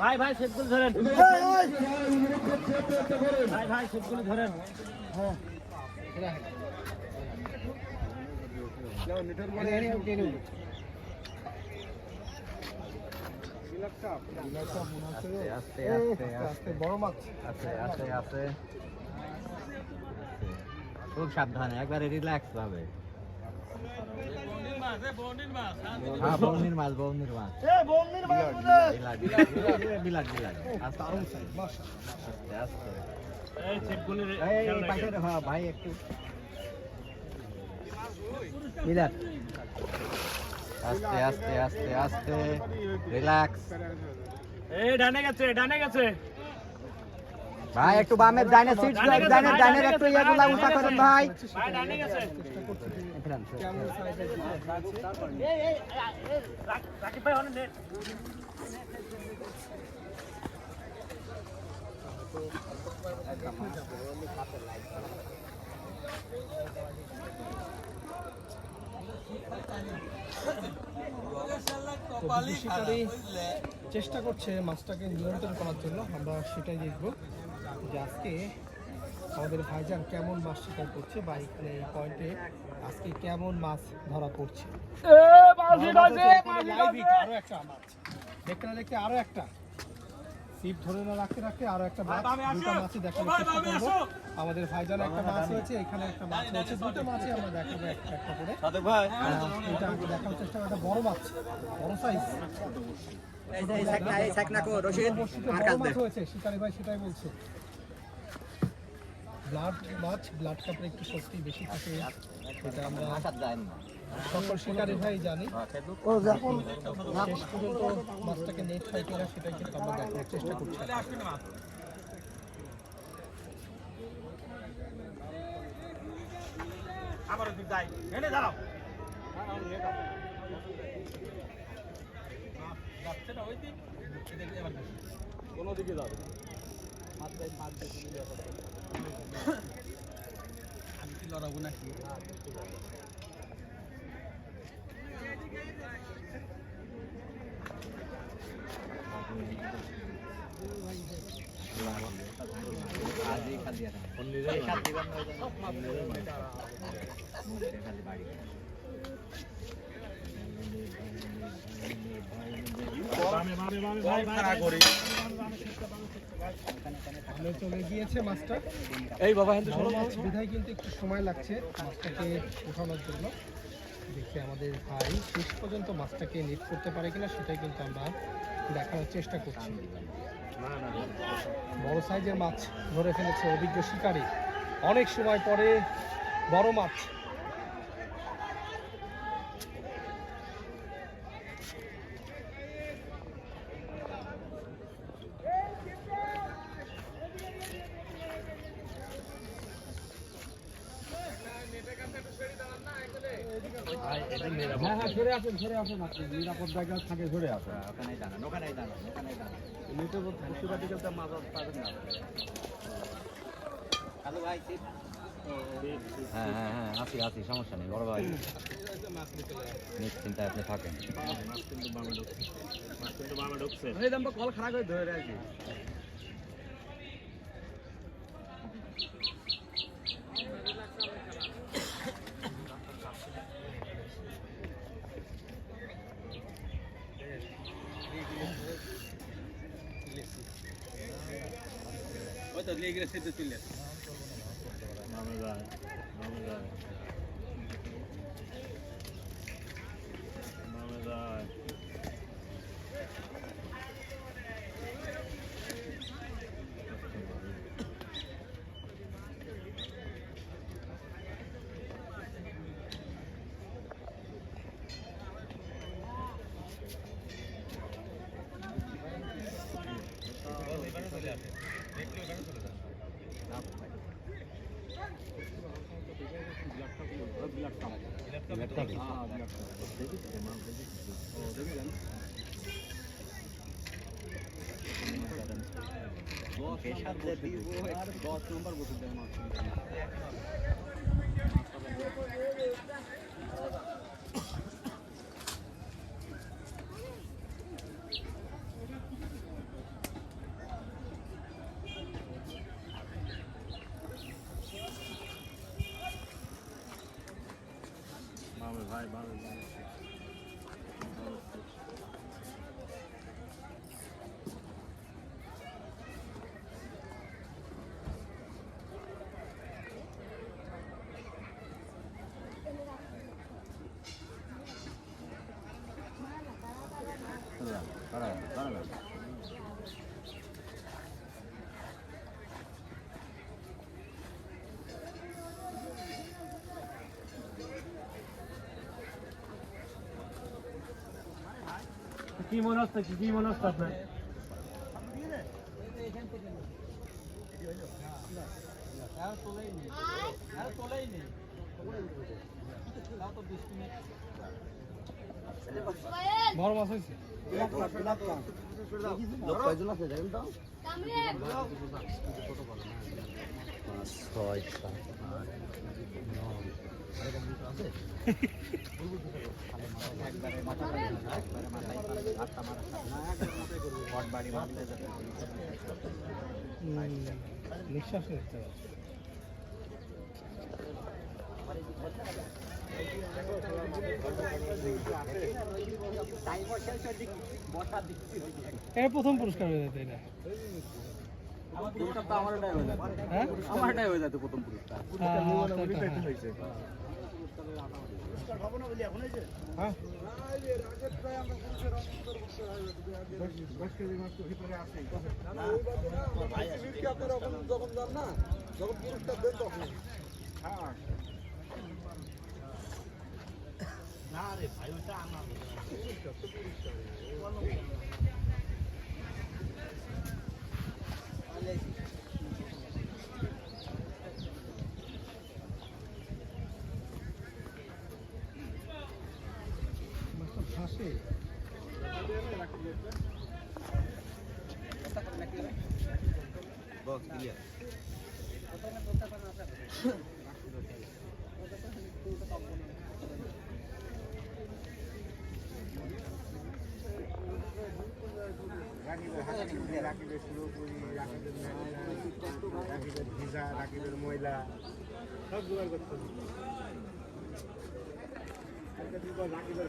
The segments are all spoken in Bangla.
ভাই, ভাই ধরেন ভাই ভাই ধরেন। আস্তে আস্তে আস্তে বড় মাছ আছে আছে আছে খুব সাবধানে একবারে রিল্যাক্স ভাবে। হ্যাঁ বৌনির মাছ বৌনির মাছ। বিলাট বিলাট বিলাট বিলাট আস্তে আস্তে আস্তে এই শিপগুলো এই এই পাশে হ্যাঁ ভাই একটু। বিলাট। আস্তে আস্তে আস্তে আস্তে। রিল্যাক্স। এই ডানে গেছে ডানে গেছে। ভাই একটু বামের ডাইনে সিট ডাইনে ডাইনের ডানে একটু ইয়েগুলা ডানে উল্টা করেন ভাই। চেষ্টা করছে মাছটাকে নিয়ন্ত্রণ করার জন্য আমরা সেটাই দেখব। যে আজকে আমাদের ভাইজান কেমন মাছ শিকার করছে বা এখানে এই পয়েন্টে আজকে কেমন মাছ ধরা পড়ছে আরও একটা মাছ। দেখতে না দেখতে আরও একটা। সিপ ধরে না রাখতে রাখতে আরও একটা মাছ। দুটো। মাছই চেষ্টা করব। আমাদের ভাইজান একটা মাছ হয়েছে এখানে একটা মাছ হয়েছে দুটো মাছই আমরা দেখাবো একটা একটা করে। এটা আমরা দেখানোর চেষ্টা করব। একটা বড় মাছ বড় সাইজ এই যে এই সাইকনা এই সাইকনা কো রশিদ। আর বড় কাজ মাছ হয়েছে শিকারি ভাই সেটাই বলছে। ব্লাড মাছ ব্লাড কাপড়ে একটু শক্তি বেশি থাকে এটা আমরা সকল শিকারি ভাই জানি। ও যখন শেষ পর্যন্ত মাছটাকে নেট হয় কিনা সেটাই কিন্তু আমরা দেখার চেষ্টা করছি। আমার একটু যাই। এনে দাঁড়াও। আজই খালি আর এই সাত দিবার নয় খালি বাড়ি বামে বামে বামে ভাই ভাই করি চলে গিয়েছে মাছটা। এই বাবা হ্যাঁ বড় মাছ বিধায় কিন্তু একটু সময় লাগছে মাছটাকে উঠানোর জন্য। দেখি আমাদের ভাই শেষ পর্যন্ত মাছটাকে নিট করতে পারে কিনা সেটাই কিন্তু আমরা দেখানোর চেষ্টা করছি। বড় সাইজের মাছ ধরে ফেলেছে অভিজ্ঞ শিকারী। অনেক সময় পরে বড় মাছ হ্যাঁ হ্যাঁ সরে আসুন সরে আসুন আপনি। নিরাপদ জায়গা থাকে সরে আসুন। ওখানেই দাঁড়ান ওখানেই দাঁড়ান ওখানেই দাঁড়ান। নিতে পশুপাতি কেউ মাছ পাবেন না। হ্যালো ভাই হ্যাঁ হ্যাঁ হ্যাঁ আসি আসি সমস্যা নেই বড় ভাই। নিশ্চিন্তায় আপনি থাকেন। কল খারাপ করে ধরে রাখি দশ নম্বর বসে দেয় ভাই ভাই কি মনে হচ্ছে কি কি মনে হচ্ছে আপনার? বড় মাছ হয়েছে? এরকম কিছু আছে? একবারে মাথা বাড়ি না, না নিঃশ্বাস নিতে প্রথম পুরস্কার হয়ে যেত এটা পুরস্কার তো আমারটাই হয়ে যাবে। হ্যাঁ? আমারটাই হয়ে যাবে প্রথম পুরস্কার হ্যাঁ, আচ্ছা, আচ্ছা, হ্যাঁ। হ্যাঁ। মাছটা ভাসে বস ক্লিয়ার রাকিবের হাতে নিয়ে রাকিবের রাকিবের রাকিবের ভিসা রাকিবের ময়লা সব জোগাড় করতে হবে একটা তুই বল, রাকিবের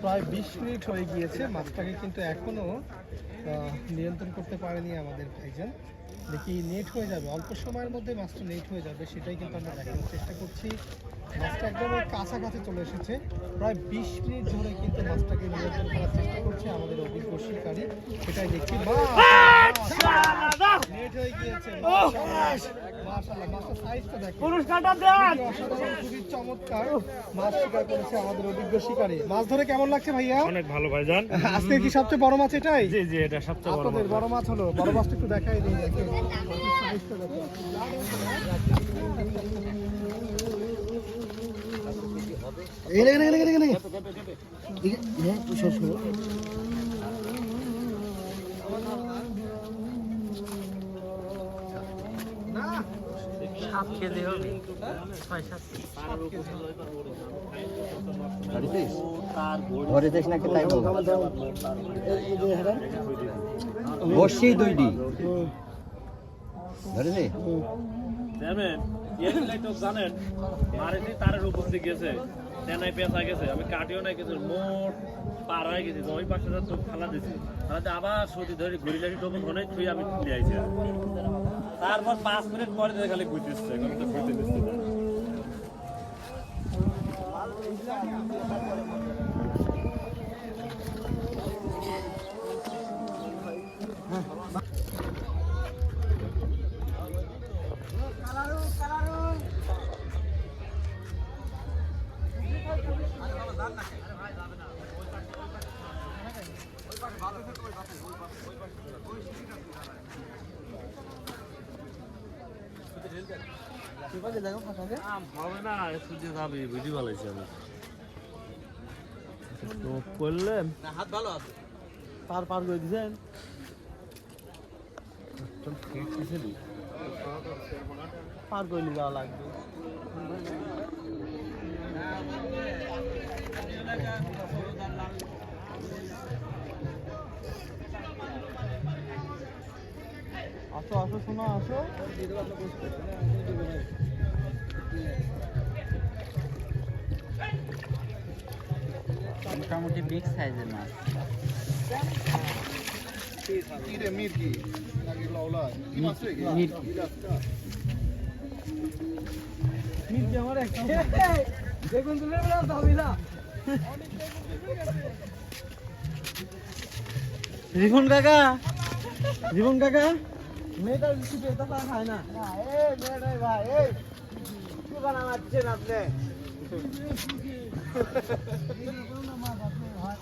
প্রায় বিশ মিনিট হয়ে গিয়েছে মাছটাকে কিন্তু এখনও আহ, নিয়ন্ত্রণ করতে পারেনি আমাদের ভাইজান দেখি নেট হয়ে যাবে। অল্প সময়ের মধ্যে মাছটা নেট হয়ে যাবে সেটাই কিন্তু আমরা দেখানোর চেষ্টা করছি। মাছটা একদম কাছাকাছি চলে এসেছে। প্রায় বিশ মিনিট ধরে কিন্তু মাছটাকে নিয়ন্ত্রণ করার চেষ্টা করছে আমাদের অভিজ্ঞ শিকারী। সেটাই দেখছি। নেট হয়ে গিয়েছে। মাশাআল্লাহ মাছটা সাইজটা দেখো খুবই চমৎকার। মাছ শিকার করেছে আমাদের অভিজ্ঞ শিকারী। মাছ ধরে কেমন লাগছে ভাইয়া? অনেক ভালো ভাইজান। আজকে কি সবচেয়ে বড় মাছ এটাই? জি জি এটা সবচেয়ে বড় আপনাদের বড় মাছ হলো। বড় মাছটা একটু দেখাই দিই। দেখে সাইজটা দেখো এখানে এখানে এখানে এখানে ঘরে দেখ নাকি তাই বসছি দুইটি। ধরেছি জানেন এগুলাই তো জানেন মারিতে তারের উপর দিয়ে গেছে তেনাই পেঁচা গেছে, আমি কাটিও নাই কিছু, মোট পার হয়ে গেছি ওই পাশে তো খালা দিছি। খালাতে আবার সত্যি ধরে ঘুরি লাগি তখন অনেক থুই আমি তুলে আইছি তারপর পাঁচ মিনিট পরে দেখে খালি ঘুরতেছে এখন ঘুরতে দিচ্ছে। না। হবে না সূর্য যাবে বুঝি ভালো হয়েছে আমি। তো করলেন হাত ভালো আছে। পার পার করে পার যাওয়া লাগবে। আসো আসো শোনো আসো। মোটামুটি বিগ সাইজের মাছ। দেখুন তুলে না। রিফুন কাকা? রিফুন কাকা? মেয়েটা খায় না। আপনি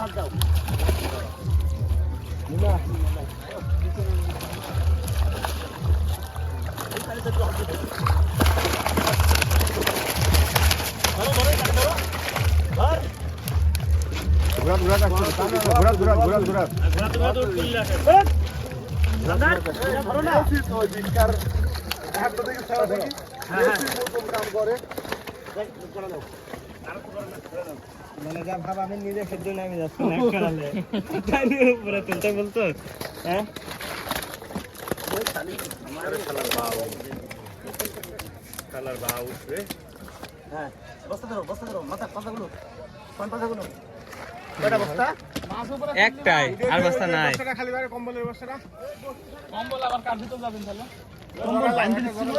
একটু ঘোরা ঘোরা ঘোরা ঘোরা মানে যা ভাব আমি নিজে খেতে নামে যাচ্ছি না খেলালে তাই উপরে তুলতে বলতো হ্যাঁ? উঠবে একটাই আর বস্তা নাই। কম্বল আবার কার ভিতর যাবেন তাহলে? কম্বল বাইন্ধে দিচ্ছিল